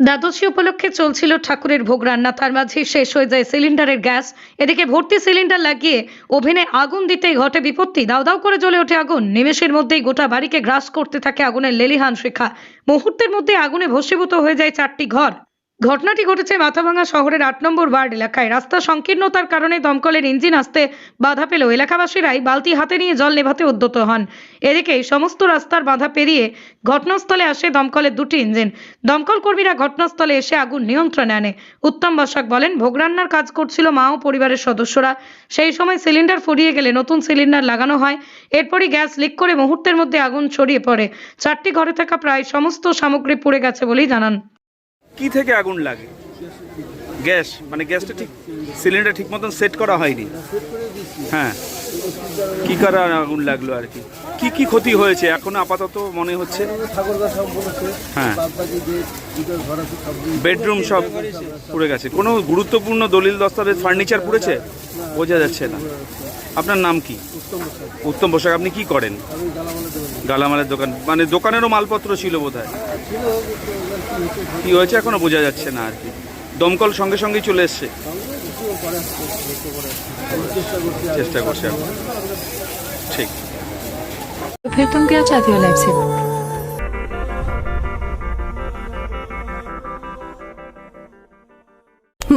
দ্বাদশী উপলক্ষে চলছিল ঠাকুরের ভোগ রান্না। তার মাঝে শেষ হয়ে যায় সিলিন্ডারের গ্যাস। এদিকে ভর্তি সিলিন্ডার লাগিয়ে ওভেনে আগুন দিতেই ঘটে বিপত্তি। দাও দাও করে জ্বলে ওঠে আগুন। নিমেষের মধ্যেই গোটা বাড়িকে গ্রাস করতে থাকে আগুনের লেলিহান শিখা। মুহূর্তের মধ্যে আগুনে ভস্মীভূত হয়ে যায় চারটি ঘর। ঘটনাটি ঘটেছে মাথাভাঙা শহরের আট নম্বর ওয়ার্ড এলাকায়। রাস্তা সংকীর্ণতার কারণে দমকলের ইঞ্জিন আসতে বাধা পেল এলাকাবাসীরাই বালতি হাতে নিয়ে জল নেভাতে উদ্যত হন। এদিকে সমস্ত রাস্তার বাধা পেরিয়ে ঘটনাস্থলে আসে দমকলের দুটি ইঞ্জিন। দমকল কর্মীরা ঘটনাস্থলে এসে আগুন নিয়ন্ত্রণে আনে। উত্তম বসাক বলেন ভোগ রান্নার কাজ করছিল মা ও পরিবারের সদস্যরা। সেই সময় সিলিন্ডার ফুরিয়ে গেলে নতুন সিলিন্ডার লাগানো হয়। এরপরই গ্যাস লিক করে মুহূর্তের মধ্যে আগুন ছড়িয়ে পড়ে। চারটি ঘরে থাকা প্রায় সমস্ত সামগ্রী পুড়ে গেছে বলেই জানান। কি থেকে আগুন লাগে? গ্যাস মানে গ্যাসটা ঠিক, সিলিন্ডার ঠিক মতন সেট করা হয়নি। হ্যাঁ। কি করে আগুন লাগল আর কি? কি কি ক্ষতি হয়েছে? এখন আপাতত মনে হচ্ছে। হ্যাঁ। বেডরুম সব পুড়ে গেছে। কোনো গুরুত্বপূর্ণ দলিল দস্তাবেজ ফার্নিচার পুড়েছে? বোঝা যাচ্ছে না। আপনার নাম কি? উত্তম পোশাক আপনি কি করেন? গালামালের দোকান। মানে দোকানেরও মালপত্র ছিল বোধ হয় কি হয়েছে এখনও বোঝা যাচ্ছে না আর কি। দমকল সঙ্গে সঙ্গেই চলে এসছে সঙ্গে কিছু করে আসছে লক্ষ্য করে আসছে। আমি চেষ্টা করছি আর- চেষ্টা করছে এখন। ঠিক तो फिर तुम क्या चाहती हो लाइफ से